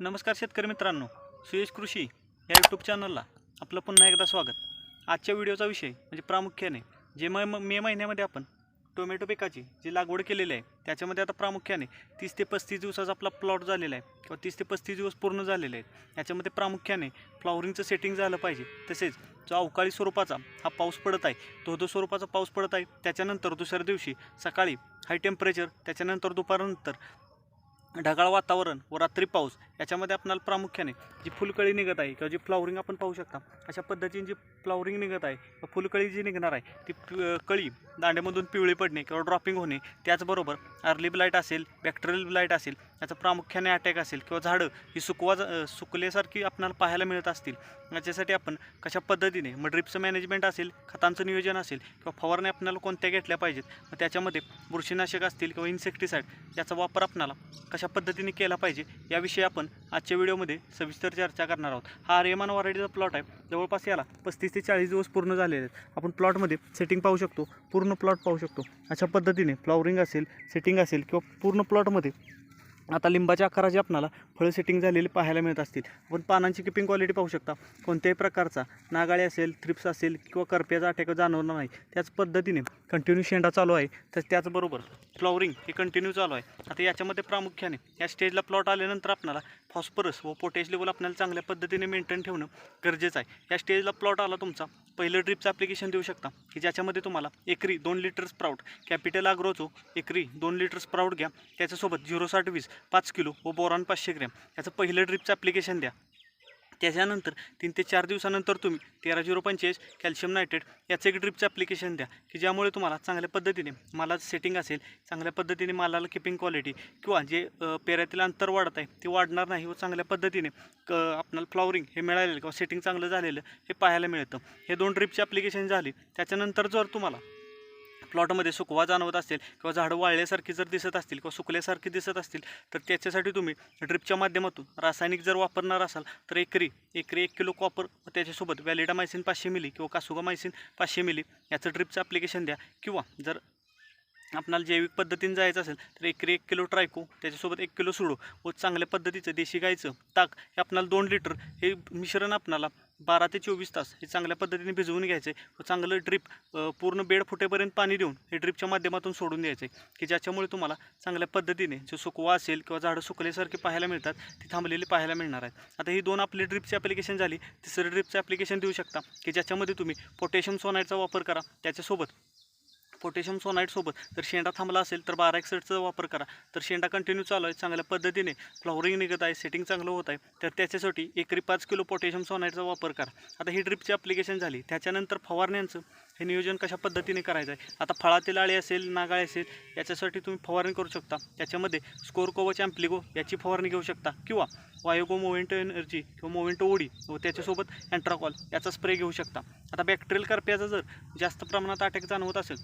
नमस्कार शेतकरी मित्रांनो सुयश कृषी या यूट्यूब चॅनलला आपलं पुन्हा एकदा स्वागत. आजच्या व्हिडिओचा विषय म्हणजे प्रामुख्याने जे म म- मे महिन्यामध्ये आपण टोमॅटो पिकाची जी लागवड केलेली आहे त्याच्यामध्ये आता प्रामुख्याने तीस ते पस्तीस दिवसाचा आपला प्लॉट झालेला आहे किंवा तीस ते पस्तीस दिवस पूर्ण झालेले आहेत. याच्यामध्ये प्रामुख्याने फ्लॉवरिंगचं सेटिंग झालं पाहिजे. तसेच जो अवकाळी स्वरूपाचा हा पाऊस पडत आहे तो धो स्वरूपाचा पाऊस पडत आहे त्याच्यानंतर दुसऱ्या दिवशी सकाळी हाय टेम्परेचर त्याच्यानंतर दुपारनंतर ढगाळ वातावरण व रात्री पाऊस याच्यामध्ये आपणाला प्रामुख्याने जी फुलकळी निघत आहे किंवा जी फ्लॉवरिंग आपण पाहू शकता अशा पद्धतीने जी फ्लॉवरिंग निघत आहे किंवा फुलकळी जी निघणार आहे ती कळी दांड्यामधून पिवळी पडणे किंवा ड्रॉपिंग होणे त्याचबरोबर अर्ली ब्लाईट असेल बॅक्टेरियल ब्लाईट असेल याचा प्रामुख्याने अटॅक असेल किंवा झाडं ही सुकवा अ, सुकल्यासारखी आपणाला पाहायला मिळत असतील. याच्यासाठी आपण कशा पद्धतीने मग ड्रिपचं मॅनेजमेंट असेल खतांचं नियोजन असेल किंवा फवारणी आपल्याला कोणत्या घेतल्या पाहिजेत मग त्याच्यामध्ये बुरशीनाशक असतील किंवा इन्सेक्टिसाईड याचा वापर आपणाला कशा पद्धतीने केला पाहिजे याविषयी आपण आजच्या व्हिडिओमध्ये सविस्तर चर्चा करणार आहोत. हा आर्यमान वराडीचा प्लॉट आहे. जवळपास याला पस्तीस ते चाळीस दिवस पूर्ण झालेले आहेत. आपण प्लॉटमध्ये सेटिंग पाहू शकतो. पूर्ण प्लॉट पाहू शकतो. अशा पद्धतीने फ्लॉवरिंग असेल सेटिंग असेल किंवा पूर्ण प्लॉटमध्ये आता लिंबाच्या आकाराची आपणाला फळं सेटिंग झालेली पाहायला मिळत असतील. आपण पानांची किपिंग क्वालिटी पाहू शकता. कोणत्याही प्रकारचा नागाळी असेल थ्रिप्स असेल किंवा करप्याचा अटॅक जाणवणार नाही. त्याच पद्धतीने कंटिन्यू शेंडा चालू आहे. तर त्याचबरोबर फ्लॉवरिंग हे कंटिन्यू चालू आहे. आता याच्यामध्ये प्रामुख्याने या स्टेजला प्लॉट आल्यानंतर आपणाला फॉस्फरस व पोटॅश लेवल आपल्याला चांगल्या पद्धतीने मेंटेन ठेवणं गरजेचं आहे. या स्टेजला प्लॉट आला तुमचा पहिलं ड्रिपचं ॲप्लिकेशन देऊ शकता. की ज्याच्यामध्ये तुम्हाला एकरी दोन लिटर स्प्राऊट कॅपिटल आग्रोचो एकरी दोन लिटर स्प्राऊट घ्या. त्याच्यासोबत झिरो साठ वीस पाच किलो व बोरॉन पाचशे ग्रॅम. याचं पहिलं ड्रिपचं ॲप्लिकेशन द्या. त्याच्यानंतर तीन ते चार दिवसानंतर तुम्ही तेरा झिरो पंचेचाळीस कॅल्शियम नायट्रेट याचं एक ड्रिपचं ॲप्लिकेशन द्या की ज्यामुळे तुम्हाला चांगल्या पद्धतीने मालाचं सेटिंग असेल चांगल्या पद्धतीने मालाला किपिंग क्वालिटी किंवा जे पेऱ्यातील अंतर वाढत आहे ते वाढणार नाही व चांगल्या पद्धतीने क आपल्याला फ्लॉवरिंग हे मिळालेलं किंवा सेटिंग चांगलं झालेलं हे पाहायला मिळतं. हे दोन ड्रिपची ॲप्लिकेशन झाली त्याच्यानंतर जर तुम्हाला प्लॉटमध्ये सुकवा जाणवत असेल किंवा झाडं वाळल्यासारखी जर दिसत असतील किंवा सुकल्यासारखी दिसत असतील तर त्याच्यासाठी तुम्ही ड्रिपच्या माध्यमातून रासायनिक जर वापरणार असाल तर एकरी एकरी एक किलो कॉपर त्याच्यासोबत व्हॅलिडामायसिन पाचशे मिली किंवा कासुगामायसिन पाचशे मिली याचं ड्रिपचं ॲप्लिकेशन द्या. किंवा जर आपणाला जैविक पद्धतीने जायचं असेल तर एकरी एक किलो ट्रायको त्याच्यासोबत एक किलो सुडो व चांगल्या पद्धतीचं देशी गाईचं ताक हे आपणाला दोन लिटर हे मिश्रण आपणाला बारा ते चोवीस तास हे चांगल्या पद्धतीने भिजवून घ्यायचं. आहे व चांगलं ड्रिप पूर्ण बेड फुटेपर्यंत पाणी देऊन हे ड्रिपच्या माध्यमातून सोडून द्यायचं. आहे की ज्याच्यामुळे तुम्हाला चांगल्या पद्धतीने जो सुकवा असेल किंवा झाडं सुकल्यासारखी पाहायला मिळतात ती थांबलेली पाहायला मिळणार आहेत. आता ही दोन आपली ड्रिपची ॲप्लिकेशन झाली. तिसरं ड्रिपचं ॲप्लिकेशन देऊ शकता की ज्याच्यामध्ये तुम्ही पोटॅशियम सोनाईटचा वापर करा. त्याच्यासोबत पोटॅशियम सोनाईटसोबत जर शेंडा थांबला असेल तर बारा एक्सटचा वापर करा. तर शेंडा कंटिन्यू चालू आहे चांगल्या पद्धतीने फ्लॉवरिंग निघत आहे सेटिंग चांगलं होत आहे. तर त्याच्यासाठी एकरी पाच किलो पोटॅशियम सोनाईटचा वापर करा. आता ही ड्रिपची ॲप्लिकेशन झाली. त्याच्यानंतर फवारण्यांचं हे नियोजन कशा पद्धतीने करायचं आहे? आता फळातील आळी असेल नागाळी असेल याच्यासाठी तुम्ही फवारणी करू शकता. त्याच्यामध्ये स्कोरकोवच ॲम्प्लिगो याची फवारणी घेऊ शकता. किंवा वायोगो मोवेंटो एनर्जी किंवा मोवेंटो ओडी व त्याच्यासोबत अँट्राकॉल याचा स्प्रे घेऊ शकता. आता बॅक्टेरियल करप्याचा जर जास्त प्रमाणात अटॅक जाणवत असेल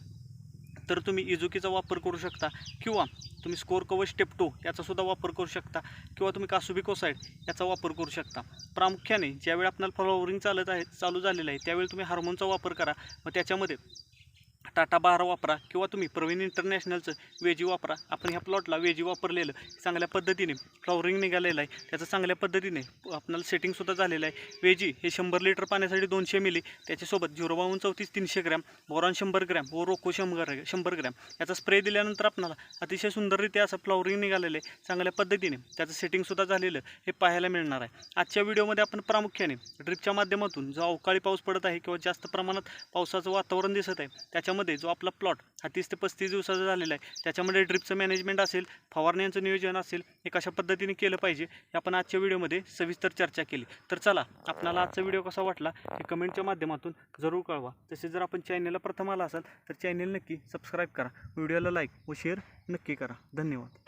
तर तुम्ही इजुकीचा वापर करू शकता किंवा तुम्ही स्कोर कवच टेप्टो याचासुद्धा वापर करू शकता किंवा तुम्ही कासुबिकोसाईड याचा वापर करू शकता. प्रामुख्याने ज्यावेळी आपल्याला फ्लॉवरिंग चालत आहे चालू झालेलं आहे त्यावेळी तुम्ही हार्मोनचा वापर करा. मग त्याच्यामध्ये टाटा बारा वापरा किंवा तुम्ही प्रवीण इंटरनॅशनलचं वेजी वापरा. आपण ह्या प्लॉटला वेजी वापरलेलं. चांगल्या पद्धतीने फ्लॉवरिंग निघालेलं आहे. त्याचं चांगल्या पद्धतीने आपल्याला सेटिंगसुद्धा झालेलं आहे. वेजी हे शंभर लिटर पाण्यासाठी दोनशे मिली त्याच्यासोबत झिरो बावन्न चौतीस तीनशे ग्रॅम बोरॉन शंभर ग्रॅम व रोको शंभर शंभर ग्रॅम. याचा स्प्रे दिल्यानंतर आपणाला अतिशय सुंदररित्या असं फ्लॉवरिंग निघालेलं आहे. चांगल्या पद्धतीने त्याचं सेटिंगसुद्धा झालेलं हे पाहायला मिळणार आहे. आजच्या व्हिडिओमध्ये आपण प्रामुख्याने ड्रिपच्या माध्यमातून जो अवकाळी पाऊस पडत आहे किंवा जास्त प्रमाणात पावसाचं वातावरण दिसत आहे त्याच्या त्याच्यामध्ये जो आपला प्लॉट हा तीस ते पस्तीस दिवसाचा झालेला आहे. त्याच्यामध्ये ड्रिपचं मॅनेजमेंट असेल फवारण्यांचं नियोजन असेल हे कशा पद्धतीने केलं पाहिजे हे आपण आजच्या व्हिडिओमध्ये सविस्तर चर्चा केली. तर चला आपणाला आजचा व्हिडिओ कसा वाटला हे कमेंटच्या माध्यमातून जरूर कळवा. तसे जर आपण चॅनलला प्रथम आला असाल तर चॅनल नक्की सबस्क्राईब करा. व्हिडिओला लाईक व शेअर नक्की करा. धन्यवाद.